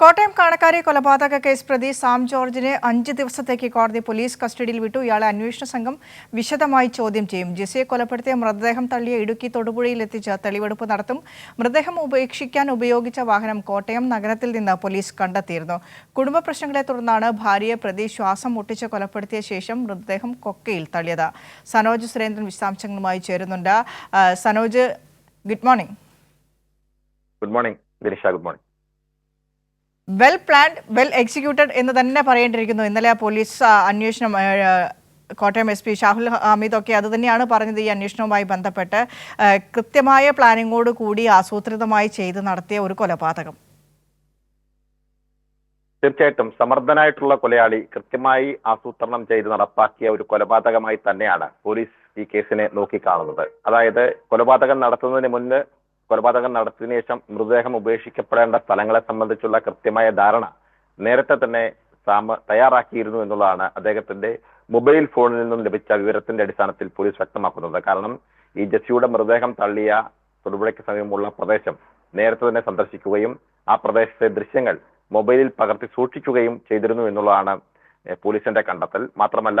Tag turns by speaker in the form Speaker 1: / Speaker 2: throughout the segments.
Speaker 1: കോട്ടയം കാണക്കാരി കൊലപാതക കേസ് പ്രതി സാം ജോർജിനെ അഞ്ച് ദിവസത്തേക്ക് കോടതി പോലീസ് കസ്റ്റഡിയിൽ വിട്ടു. ഇയാളെ അന്വേഷണ സംഘം വിശദമായി ചോദ്യം ചെയ്യും. ജിസയെ കൊലപ്പെടുത്തിയ മൃതദേഹം തള്ളിയ ഇടുക്കി തൊടുപുഴയിൽ എത്തിച്ച് തെളിവെടുപ്പ് നടത്തും. മൃതദേഹം ഉപേക്ഷിക്കാൻ ഉപയോഗിച്ച വാഹനം കോട്ടയം നഗരത്തിൽ നിന്ന് പോലീസ് കണ്ടെത്തിയിരുന്നു. കുടുംബ പ്രശ്നങ്ങളെ തുടർന്നാണ് ഭാര്യയെ പ്രതി ശ്വാസം മുട്ടിച്ച് കൊലപ്പെടുത്തിയ ശേഷം മൃതദേഹം കൊക്കയിൽ തള്ളിയത്. സനോജ് സുരേന്ദ്രൻ വിശദാംശങ്ങളുമായി ചേരുന്നുണ്ട്. Sanoj good morning.
Speaker 2: Good morning good morning.
Speaker 1: Well planned well executed എന്ന് തന്നെ പറയേണ്ടിയിരിക്കുന്നു. ഇന്നലെ ആ പോലീസ് അന്വേഷണം കോട്ടയം എസ് പി ഷാഹുൽ ഹമീദ് ഒക്കെ അത് തന്നെയാണ് പറഞ്ഞത് ഈ അന്വേഷണവുമായി ബന്ധപ്പെട്ട്. കൃത്യമായ പ്ലാനിങ്ങോട് കൂടി ആസൂത്രിതമായി ചെയ്ത് നടത്തിയ ഒരു കൊലപാതകം.
Speaker 2: തീർച്ചയായിട്ടും സമർത്ഥനായിട്ടുള്ള കൊലയാളി കൃത്യമായി ആസൂത്രണം ചെയ്ത് നടപ്പാക്കിയ ഒരു കൊലപാതകമായി തന്നെയാണ് പോലീസ് ഈ കേസിനെ നോക്കിക്കാണുന്നത്. അതായത് കൊലപാതകം നടത്തുന്നതിന് മുന്ന് കൊലപാതകം നടത്തിയതിനു ശേഷം മൃതദേഹം ഉപേക്ഷിക്കപ്പെടേണ്ട സ്ഥലങ്ങളെ സംബന്ധിച്ചുള്ള കൃത്യമായ ധാരണ നേരത്തെ തന്നെ സാമ തയ്യാറാക്കിയിരുന്നു എന്നുള്ളതാണ് അദ്ദേഹത്തിന്റെ മൊബൈൽ ഫോണിൽ നിന്നും ലഭിച്ച വിവരത്തിന്റെ അടിസ്ഥാനത്തിൽ പോലീസ് വ്യക്തമാക്കുന്നത്. കാരണം ഈ ജസ്സിയുടെ മൃതദേഹം തള്ളിയ തൊടുപുഴയ്ക്ക് സമീപമുള്ള പ്രദേശം നേരത്തെ തന്നെ സന്ദർശിക്കുകയും ആ പ്രദേശത്തെ ദൃശ്യങ്ങൾ മൊബൈലിൽ പകർത്തി സൂക്ഷിക്കുകയും ചെയ്തിരുന്നു എന്നുള്ളതാണ് പോലീസിന്റെ കണ്ടെത്തൽ. മാത്രമല്ല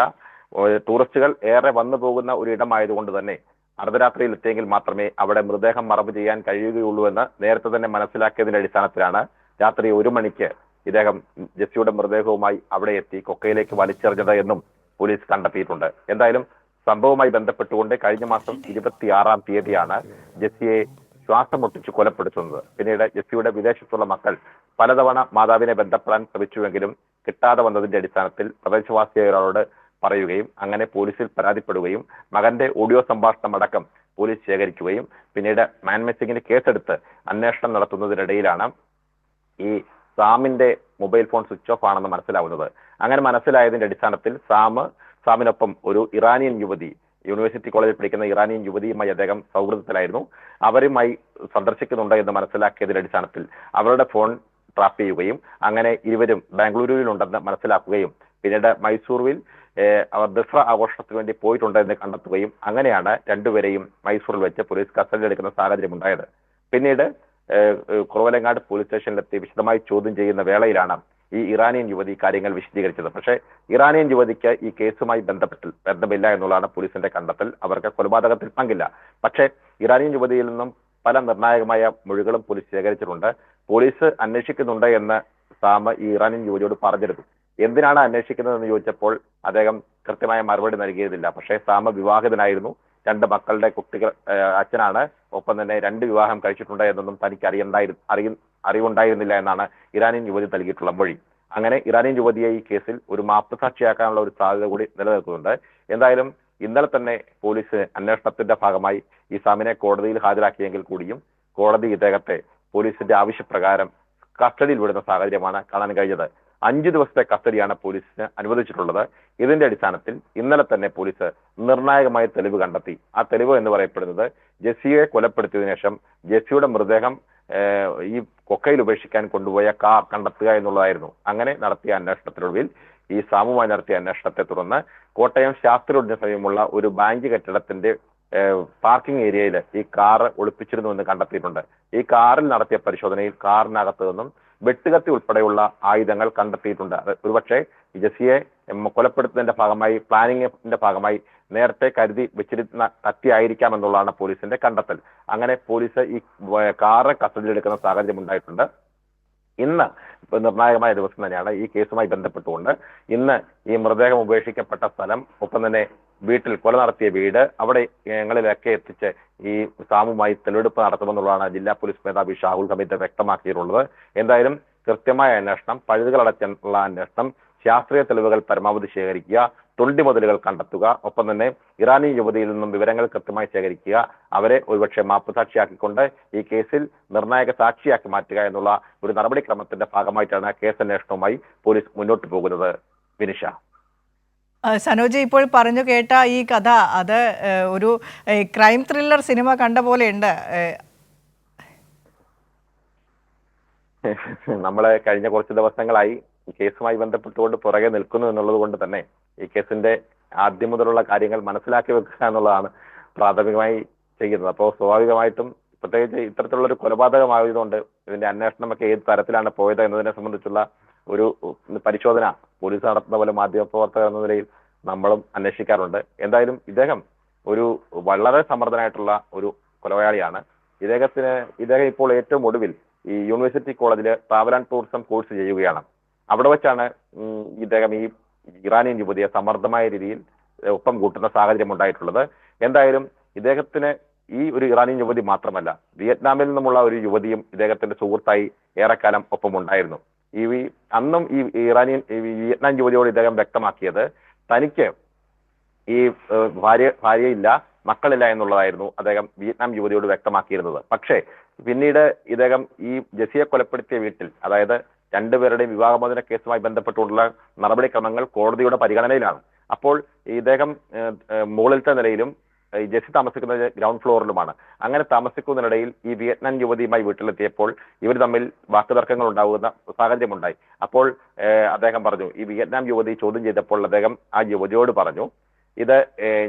Speaker 2: ടൂറിസ്റ്റുകൾ ഏറെ വന്നു പോകുന്ന ഒരു ഇടമായതുകൊണ്ട് തന്നെ അർദ്ധരാത്രിയിൽ എത്തിയെങ്കിൽ മാത്രമേ അവിടെ മൃതദേഹം മറവ് ചെയ്യാൻ കഴിയുകയുള്ളൂ എന്ന് നേരത്തെ തന്നെ മനസ്സിലാക്കിയതിന്റെ അടിസ്ഥാനത്തിലാണ് രാത്രി ഒരു മണിക്ക് ഇദ്ദേഹം ജെസ്സിയുടെ മൃതദേഹവുമായി അവിടെ എത്തി കൊക്കയിലേക്ക് വലിച്ചെറിഞ്ഞത് എന്നും പോലീസ് കണ്ടെത്തിയിട്ടുണ്ട്. എന്തായാലും സംഭവവുമായി ബന്ധപ്പെട്ടുകൊണ്ട് കഴിഞ്ഞ മാസം ഇരുപത്തിയാറാം തീയതിയാണ് ജെസ്സിയെ ശ്വാസം മുട്ടിച്ച് കൊലപ്പെടുത്തുന്നത്. പിന്നീട് ജെസ്സിയുടെ വിദേശത്തുള്ള മക്കൾ പലതവണ മാതാവിനെ ബന്ധപ്പെടാൻ ശ്രമിച്ചുവെങ്കിലും കിട്ടാതെ വന്നതിന്റെ അടിസ്ഥാനത്തിൽ പ്രദേശവാസിയായ ഒരാളോട് പറയുകയും അങ്ങനെ പോലീസിൽ പരാതിപ്പെടുകയും മകന്റെ ഓഡിയോ സംഭാഷണം അടക്കം പോലീസ് ശേഖരിക്കുകയും പിന്നീട് മാൻമെസിംഗിന് കേസെടുത്ത് അന്വേഷണം നടത്തുന്നതിനിടയിലാണ് ഈ സാമിന്റെ മൊബൈൽ ഫോൺ സ്വിച്ച് ഓഫ് ആണെന്ന് മനസ്സിലാവുന്നത്. അങ്ങനെ മനസ്സിലായതിന്റെ അടിസ്ഥാനത്തിൽ സാം സാമിനൊപ്പം ഒരു ഇറാനിയൻ യുവതി യൂണിവേഴ്സിറ്റി കോളേജിൽ പഠിക്കുന്ന ഇറാനിയൻ യുവതിയുമായി അദ്ദേഹം സൗഹൃദത്തിലായിരുന്നു. അവരുമായി സന്ദർശിക്കുന്നുണ്ട് എന്ന് മനസ്സിലാക്കിയതിന്റെ അടിസ്ഥാനത്തിൽ അവരുടെ ഫോൺ ട്രാപ്പ് ചെയ്യുകയും അങ്ങനെ ഇരുവരും ബാംഗ്ലൂരുവിലുണ്ടെന്ന് മനസ്സിലാക്കുകയും പിന്നീട് മൈസൂറിൽ അവർ ദസറ ആഘോഷത്തിന് വേണ്ടി പോയിട്ടുണ്ട് എന്ന് കണ്ടെത്തുകയും അങ്ങനെയാണ് രണ്ടുപേരെയും മൈസൂറിൽ വെച്ച് പോലീസ് കസ്റ്റഡിയിൽ എടുക്കുന്ന സാഹചര്യം ഉണ്ടായത്. പിന്നീട് കുറവലങ്ങാട് പോലീസ് സ്റ്റേഷനിലെത്തി വിശദമായി ചോദ്യം ചെയ്യുന്ന വേളയിലാണ് ഈ ഇറാനിയൻ യുവതി കാര്യങ്ങൾ വിശദീകരിച്ചത്. പക്ഷേ ഇറാനിയൻ യുവതിക്ക് ഈ കേസുമായി ബന്ധപ്പെട്ട് ബന്ധമില്ല എന്നുള്ളതാണ് പോലീസിന്റെ കണ്ടെത്തൽ. അവർക്ക് കൊലപാതകത്തിൽ പങ്കില്ല. പക്ഷേ ഇറാനിയൻ യുവതിയിൽ നിന്നും പല നിർണായകമായ മൊഴികളും പോലീസ് ശേഖരിച്ചിട്ടുണ്ട്. പോലീസ് അന്വേഷിക്കുന്നുണ്ട് എന്ന് സാമ ഈ ഇറാനിയൻ യുവതിയോട് പറഞ്ഞിരുന്നു. എന്തിനാണ് അന്വേഷിക്കുന്നതെന്ന് ചോദിച്ചപ്പോൾ അദ്ദേഹം കൃത്യമായ മറുപടി നൽകിയതില്ല. പക്ഷേ സാമ വിവാഹിതനായിരുന്നു രണ്ട് മക്കളുടെ കുട്ടികൾ അച്ഛനാണ്. ഒപ്പം തന്നെ രണ്ട് വിവാഹം കഴിച്ചിട്ടുണ്ട് എന്നൊന്നും തനിക്ക് അറിയണ്ടായി അറിയ അറിവുണ്ടായിരുന്നില്ല എന്നാണ് ഇറാനിയൻ യുവതി നൽകിയിട്ടുള്ള മൊഴി. അങ്ങനെ ഇറാനിയൻ യുവതിയെ ഈ കേസിൽ ഒരു മാപ്പ് സാക്ഷിയാക്കാനുള്ള ഒരു സാധ്യത കൂടി നിലനിൽക്കുന്നുണ്ട്. എന്തായാലും ഇന്നലെ തന്നെ പോലീസ് അന്വേഷണത്തിന്റെ ഭാഗമായി ഈ സാമിനെ കോടതിയിൽ ഹാജരാക്കിയെങ്കിൽ കൂടിയും കോടതി ഇദ്ദേഹത്തെ പോലീസിന്റെ ആവശ്യപ്രകാരം കസ്റ്റഡിയിൽ വിടുന്ന സാഹചര്യമാണ് കാണാൻ കഴിഞ്ഞത്. അഞ്ചു ദിവസത്തെ കസ്റ്റഡിയാണ് പോലീസിന് അനുവദിച്ചിട്ടുള്ളത്. ഇതിന്റെ അടിസ്ഥാനത്തിൽ ഇന്നലെ തന്നെ പോലീസ് നിർണായകമായ തെളിവ് കണ്ടെത്തി. ആ തെളിവ് എന്ന് പറയപ്പെടുന്നത് ജെസ്സിയെ കൊലപ്പെടുത്തിയതിനു ശേഷം ജെസ്സിയുടെ മൃതദേഹം ഈ കൊക്കയിൽ ഉപേക്ഷിക്കാൻ കൊണ്ടുപോയ കാർ കണ്ടെത്തുക എന്നുള്ളതായിരുന്നു. അങ്ങനെ നടത്തിയ അന്വേഷണത്തിനൊടുവിൽ ഈ സാമുമായി നടത്തിയ അന്വേഷണത്തെ തുടർന്ന് കോട്ടയം ശാസ്ത്രി സമയമുള്ള ഒരു ബാങ്ക് കെട്ടിടത്തിന്റെ പാർക്കിംഗ് ഏരിയയിൽ ഈ കാർ ഒളിപ്പിച്ചിരുന്നു എന്ന് കണ്ടെത്തിയിട്ടുണ്ട്. ഈ കാറിൽ നടത്തിയ പരിശോധനയിൽ കാറിനകത്തു നിന്നും വെട്ടുകത്തി ഉൾപ്പെടെയുള്ള ആയുധങ്ങൾ കണ്ടെത്തിയിട്ടുണ്ട്. അത് ഒരുപക്ഷെ ജസിയെ കൊലപ്പെടുത്തുന്നതിന്റെ ഭാഗമായി പ്ലാനിങ്ങിന്റെ ഭാഗമായി നേരത്തെ കരുതി വെച്ചിരുന്ന കത്തിയായിരിക്കാം എന്നുള്ളതാണ് പോലീസിന്റെ കണ്ടെത്തൽ. അങ്ങനെ പോലീസ് ഈ കാറ് കാറ് കസ്റ്റഡിയിലെടുക്കുന്ന സാഹചര്യം ഉണ്ടായിട്ടുണ്ട്. ഇന്ന് നിർണായകമായ ദിവസം തന്നെയാണ് ഈ കേസുമായി ബന്ധപ്പെട്ടുകൊണ്ട് ഇന്ന് ഈ മൃതദേഹം ഉപേക്ഷിക്കപ്പെട്ട സ്ഥലം ഒപ്പം തന്നെ വീട്ടിൽ കൊല നടത്തിയ വീട് അവിടെ ഞങ്ങളിലൊക്കെ എത്തിച്ച് ഈ സാമുമായി തെളിവെടുപ്പ് നടത്തുമെന്നുള്ളതാണ് ജില്ലാ പോലീസ് മേധാവി ഷാഹുൽ ഹമീദ് വ്യക്തമാക്കിയിട്ടുള്ളത്. എന്തായാലും കൃത്യമായ അന്വേഷണം പഴുതുകളടച്ചുള്ള അന്വേഷണം ശാസ്ത്രീയ തെളിവുകൾ പരമാവധി ശേഖരിക്കുക തൊണ്ടി മുതലുകൾ കണ്ടെത്തുക ഒപ്പം തന്നെ ഇറാനി യുവതിയിൽ നിന്നും വിവരങ്ങൾ കൃത്യമായി ശേഖരിക്കുക അവരെ ഒരുപക്ഷെ മാപ്പുസാക്ഷിയാക്കിക്കൊണ്ട് ഈ കേസിൽ നിർണായക സാക്ഷിയാക്കി മാറ്റുക എന്നുള്ള ഒരു നടപടിക്രമത്തിന്റെ ഭാഗമായിട്ടാണ് കേസ് അന്വേഷണവുമായി പോലീസ് മുന്നോട്ട് പോകുന്നത്. വിനിഷ.
Speaker 1: സനോജ് ഇപ്പോൾ പറഞ്ഞു കേട്ട ഈ കഥ അത് ഒരു ക്രൈം ത്രില്ലർ സിനിമ കണ്ട പോലെയുണ്ട്.
Speaker 2: നമ്മളെ കഴിഞ്ഞ കുറച്ച് ദിവസങ്ങളായി ഈ കേസുമായി ബന്ധപ്പെട്ടുകൊണ്ട് പുറകെ നിൽക്കുന്നു എന്നുള്ളത് കൊണ്ട് തന്നെ ഈ കേസിന്റെ ആദ്യം മുതലുള്ള കാര്യങ്ങൾ മനസ്സിലാക്കി വെക്കുക എന്നുള്ളതാണ് പ്രാഥമികമായി ചെയ്യുന്നത്. അപ്പോൾ സ്വാഭാവികമായിട്ടും പ്രത്യേകിച്ച് ഇത്തരത്തിലുള്ള ഒരു കൊലപാതകമായതുകൊണ്ട് ഇതിന്റെ അന്വേഷണമൊക്കെ ഏത് തരത്തിലാണ് പോയത് എന്നതിനെ സംബന്ധിച്ചുള്ള ഒരു പരിശോധന പോലീസ് നടത്തുന്ന പോലെ മാധ്യമപ്രവർത്തകർ എന്ന നിലയിൽ നമ്മളും അന്വേഷിക്കാറുണ്ട്. എന്തായാലും ഇദ്ദേഹം ഒരു വളരെ സമർത്ഥനായിട്ടുള്ള ഒരു കൊലയാളിയാണ്. ഇദ്ദേഹത്തിന് ഇദ്ദേഹം ഇപ്പോൾ ഏറ്റവും ഒടുവിൽ ഈ യൂണിവേഴ്സിറ്റി കോളേജിൽ ട്രാവൽ ആൻഡ് ടൂറിസം കോഴ്സ് ചെയ്യുകയാണ്. അവിടെ വെച്ചാണ് ഇദ്ദേഹം ഈ ഇറാനിയൻ യുവതിയെ സമർത്ഥമായ രീതിയിൽ ഒപ്പം കൂട്ടുന്ന സാഹചര്യം ഉണ്ടായിട്ടുള്ളത്. എന്തായാലും ഇദ്ദേഹത്തിന് ഈ ഒരു ഇറാനിയൻ യുവതി മാത്രമല്ല വിയറ്റ്നാമിൽ നിന്നുമുള്ള ഒരു യുവതിയും ഇദ്ദേഹത്തിന്റെ സുഹൃത്തായി ഏറെക്കാലം ഒപ്പം ഉണ്ടായിരുന്നു ഈ അന്നും ഈ ഇറാനിയൻ വിയറ്റ്നാം യുവതിയോട് ഇദ്ദേഹം വ്യക്തമാക്കിയത് തനിക്ക് ഈ ഭാര്യ ഭാര്യയില്ല മക്കളില്ല എന്നുള്ളതായിരുന്നു അദ്ദേഹം വിയറ്റ്നാം യുവതിയോട് വ്യക്തമാക്കിയിരുന്നത്. പക്ഷേ പിന്നീട് ഇദ്ദേഹം ഈ ജസിയെ കൊലപ്പെടുത്തിയ വീട്ടിൽ അതായത് രണ്ടുപേരുടെയും വിവാഹമോചന കേസുമായി ബന്ധപ്പെട്ടുള്ള നടപടിക്രമങ്ങൾ കോടതിയുടെ പരിഗണനയിലാണ്. അപ്പോൾ ഇദ്ദേഹം മുകളിലത്തെ നിലയിലും ഈ ജെസ്സി താമസിക്കുന്നത് ഗ്രൗണ്ട് ഫ്ലോറിലുമാണ്. അങ്ങനെ താമസിക്കുന്നതിനിടയിൽ ഈ വിയറ്റ്നാം യുവതിയുമായി വീട്ടിലെത്തിയപ്പോൾ ഇവർ തമ്മിൽ വാക്കുതർക്കങ്ങൾ ഉണ്ടാകുന്ന സാഹചര്യമുണ്ടായി. അപ്പോൾ അദ്ദേഹം പറഞ്ഞു ഈ വിയറ്റ്നാം യുവതി ചോദ്യം ചെയ്തപ്പോൾ അദ്ദേഹം ആ യുവതിയോട് പറഞ്ഞു ഇത്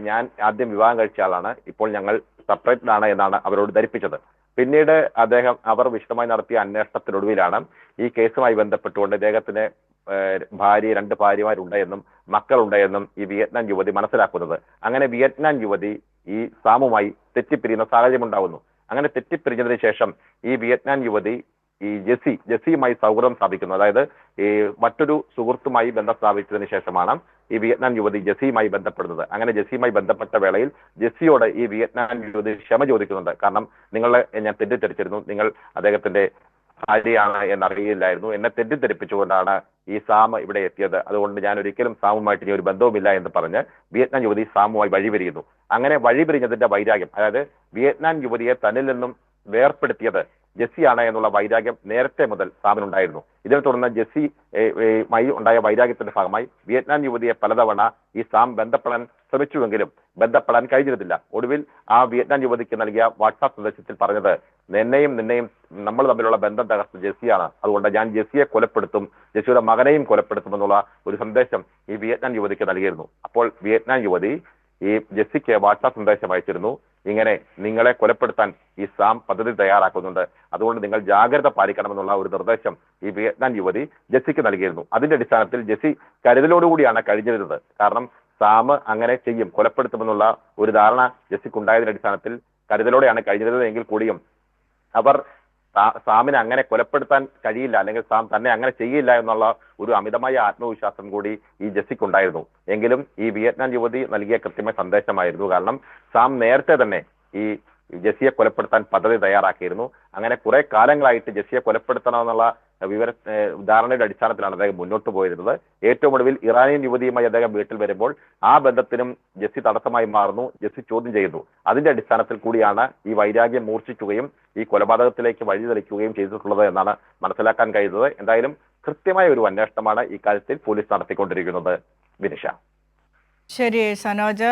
Speaker 2: ഞാൻ ആദ്യം വിവാഹം കഴിച്ച ആളാണ് ഇപ്പോൾ ഞങ്ങൾ സെപ്പറേറ്റഡ് ആണ് എന്നാണ് അവരോട് ധരിപ്പിച്ചത്. പിന്നീട് അദ്ദേഹം അവർ വിശദമായി നടത്തിയ അന്വേഷണത്തിനൊടുവിലാണ് ഈ കേസുമായി ബന്ധപ്പെട്ടുകൊണ്ട് ഇദ്ദേഹത്തിന് ഭാര്യ രണ്ട് ഭാര്യമാരുണ്ട് എന്നും മക്കളുണ്ട് എന്നും ഈ വിയറ്റ്നാം യുവതി മനസ്സിലാക്കുന്നത്. അങ്ങനെ വിയറ്റ്നാം യുവതി ഈ സാമുമായി തെറ്റിപ്പിരിയുന്ന സാഹചര്യം ഉണ്ടാകുന്നു അങ്ങനെ തെറ്റിപ്പിരിഞ്ഞതിന് ശേഷം ഈ വിയറ്റ്നാം യുവതി ഈ ജെസി ജെസ്സിയുമായി സൗഹൃദം സ്ഥാപിക്കുന്നു. അതായത് ഈ മറ്റൊരു സുഹൃത്തുമായി ബന്ധം സ്ഥാപിച്ചതിന് ശേഷമാണ് ഈ വിയറ്റ്നാം യുവതി ജെസ്സിയുമായി ബന്ധപ്പെടുന്നത്. അങ്ങനെ ജെസ്സിയുമായി ബന്ധപ്പെട്ട വേളയിൽ ജെസ്സിയോട് ഈ വിയറ്റ്നാം യുവതി ക്ഷമ ചോദിക്കുന്നുണ്ട്. കാരണം നിങ്ങളെ ഞാൻ തെറ്റിദ്ധരിച്ചിരുന്നു. നിങ്ങൾ അദ്ദേഹത്തിന്റെ ഭാര്യയാണ് എന്നറിയില്ലായിരുന്നു. എന്നെ തെറ്റിദ്ധരിപ്പിച്ചുകൊണ്ടാണ് ഈ സാം ഇവിടെ എത്തിയത്. അതുകൊണ്ട് ഞാൻ ഒരിക്കലും സാമുമായിട്ട് ഇനി ഒരു ബന്ധവുമില്ല എന്ന് പറഞ്ഞ് വിയറ്റ്നാം യുവതി സാമുമായി വഴിപിരിയുന്നു. അങ്ങനെ വഴിപിരിഞ്ഞതിന്റെ വൈരാഗ്യം അതായത് വിയറ്റ്നാം യുവതിയെ തന്നിൽ നിന്നും വേർപ്പെടുത്തിയത് ജെസ്സിയാണ് എന്നുള്ള വൈരാഗ്യം നേരത്തെ മുതൽ സാമിനുണ്ടായിരുന്നു. ഇതിനെ തുടർന്ന് ജെസ്സി മായി ഉണ്ടായ വൈരാഗ്യത്തിന്റെ ഭാഗമായി വിയറ്റ്നാം യുവതിയെ പലതവണ ഈ സാം ബന്ധപ്പെടാൻ ശ്രമിച്ചുവെങ്കിലും ബന്ധപ്പെടാൻ കഴിഞ്ഞിരുന്നില്ല. ഒടുവിൽ ആ വിയറ്റ്നാം യുവതിക്ക് നൽകിയ വാട്സാപ്പ് സന്ദേശത്തിൽ പറഞ്ഞത് എന്നെയും നിന്നെയും നമ്മൾ തമ്മിലുള്ള ബന്ധം തകർത്ത ജെസ്സിയാണ്. അതുകൊണ്ട് ഞാൻ ജെസ്സിയെ കൊലപ്പെടുത്തും ജെസ്സിയുടെ മകനെയും കൊലപ്പെടുത്തുമെന്നുള്ള ഒരു സന്ദേശം ഈ വിയറ്റ്നാം യുവതിക്ക് നൽകിയിരുന്നു. അപ്പോൾ വിയറ്റ്നാം യുവതി ഈ ജെസ്സിക്ക് വാട്സാപ്പ് സന്ദേശം അയച്ചിരുന്നു. ഇങ്ങനെ നിങ്ങളെ കൊലപ്പെടുത്താൻ ഈ സാം പദ്ധതി തയ്യാറാക്കുന്നുണ്ട്. അതുകൊണ്ട് നിങ്ങൾ ജാഗ്രത പാലിക്കണമെന്നുള്ള ഒരു നിർദ്ദേശം ഈ വിയറ്റ്നാം യുവതി ജെസ്സിക്ക് നൽകിയിരുന്നു. അതിന്റെ അടിസ്ഥാനത്തിൽ ജെസ്സി കരുതലോടുകൂടിയാണ് കഴിഞ്ഞിരുന്നത്. കാരണം സാം അങ്ങനെ ചെയ്യും കൊലപ്പെടുത്തുമെന്നുള്ള ഒരു ധാരണ ജെസ്സിക്ക് ഉണ്ടായതിന്റെ അടിസ്ഥാനത്തിൽ കരുതലോടെയാണ് കഴിഞ്ഞിരുന്നത്. എങ്കിൽ കൂടിയും അവർ സാമിനെ അങ്ങനെ കൊലപ്പെടുത്താൻ കഴിയില്ല അല്ലെങ്കിൽ സാം തന്നെ അങ്ങനെ ചെയ്യില്ല എന്നുള്ള ഒരു അമിതമായ ആത്മവിശ്വാസം കൂടി ഈ ജെസ്സിക്ക് ഉണ്ടായിരുന്നു എങ്കിലും ഈ വിയറ്റ്നാം യുവതി നൽകിയ കൃത്യമായ സന്ദേശമായിരുന്നു. കാരണം സാം നേരത്തെ തന്നെ ഈ ജെസ്സിയെ കൊലപ്പെടുത്താൻ പദ്ധതി തയ്യാറാക്കിയിരുന്നു. അങ്ങനെ കുറെ കാലങ്ങളായിട്ട് ജെസ്സിയെ കൊലപ്പെടുത്തണമെന്നുള്ള വിവര ധാരണയുടെ അടിസ്ഥാനത്തിലാണ് അദ്ദേഹം മുന്നോട്ട് പോയിരുന്നത്. ഏറ്റവും ഒടുവിൽ ഇറാനിയൻ യുവതിയുമായി അദ്ദേഹം വീട്ടിൽ വരുമ്പോൾ ആ ബന്ധത്തിനും ജെസ്സി തടസ്സമായി മാറുന്നു. ജെസ്സി ചോദ്യം ചെയ്യുന്നു. അതിന്റെ അടിസ്ഥാനത്തിൽ കൂടിയാണ് ഈ വൈരാഗ്യം മൂർച്ഛിക്കുകയും ഈ കൊലപാതകത്തിലേക്ക് വഴിതെളിക്കുകയും ചെയ്തിട്ടുള്ളത് എന്നാണ് മനസ്സിലാക്കാൻ കഴിയുന്നത്. എന്തായാലും കൃത്യമായ ഒരു അന്വേഷണമാണ് ഇക്കാര്യത്തിൽ കാര്യത്തിൽ പോലീസ് നടത്തിക്കൊണ്ടിരിക്കുന്നത്. വിനിഷ.
Speaker 1: ശരി സനോജ്.